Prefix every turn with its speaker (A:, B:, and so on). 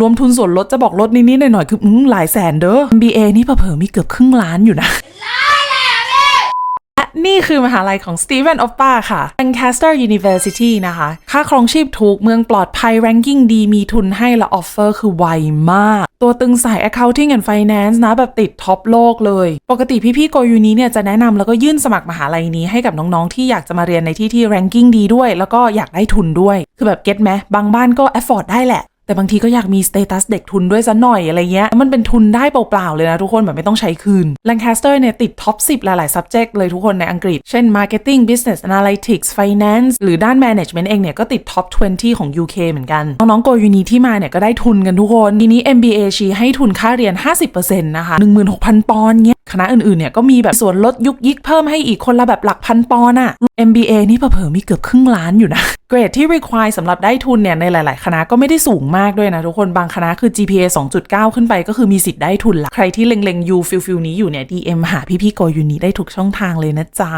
A: รวมทุนส่วนลดจะบอกลดนิดๆหน่อยๆคืออื้อหลายแสนเด้อ MBA นี่เผลอๆมีเกือบครึ่งล้านอยู่นะและนี่คือมหาลัยของ Steven o p p a ค่ะ Lancaster University นะคะ ค่าครองชีพถูกเมืองปลอดภัย ranking ดีมีทุนให้และ offer คือไวมาก ตัวตึงสาย accounting and finance นะ แบบติดท็อปโลกเลย ปกติพี่ๆโกยูนี้เนี่ยจะแนะนำแล้วก็ยื่นสมัครมหาลัยนี้ให้กับน้องๆ ที่อยากจะมาเรียนในที่ที่ ranking ดีด้วย แล้วก็อยากได้ทุนด้วย คือแบบเก็ตไหมบางบ้านก็ afford ได้แหละ แต่บางทีก็อยากมีสเตตัสเด็กทุนด้วยซะหน่อยอะไรเงี้ย มันเป็นทุนได้เปล่าๆเลยนะทุกคนแบบไม่ต้องใช้คืน Lancaster เนี่ยติดท็อป 10 หลาย ๆ subject เลยทุกคนในอังกฤษ เช่น Marketing Business Analytics Finance หรือด้าน Management เองเนี่ยก็ติดท็อป 20 ของ UK เหมือนกัน น้องๆโกยูนีที่มาเนี่ยก็ได้ทุนกันทุกคน ทีนี้ MBA ชี้ให้ทุนค่าเรียน 50%นะคะ 16,000 ปอนด์เงี้ย คณะอื่น ๆ เนี่ยก็มีแบบส่วนลดยุกยิกเพิ่มให้อีกคนละแบบหลักพันปอนด์อะ MBA นี่เผลอมีเกือบครึ่งล้านอยู่นะ เกรดที่ require สำหรับได้ทุนเนี่ย ในหลาย ๆ คณะก็ไม่ได้สูงมากด้วยนะทุกคนบางคณะคือ GPA 2.9 ขึ้นไปก็คือมีสิทธิ์ได้ทุนละใครที่เล็งๆยูฟิลฟิลนี้อยู่เนี่ย DM หาพี่ๆโกยูนี้ได้ทุกช่องทางเลยนะจ๊ะ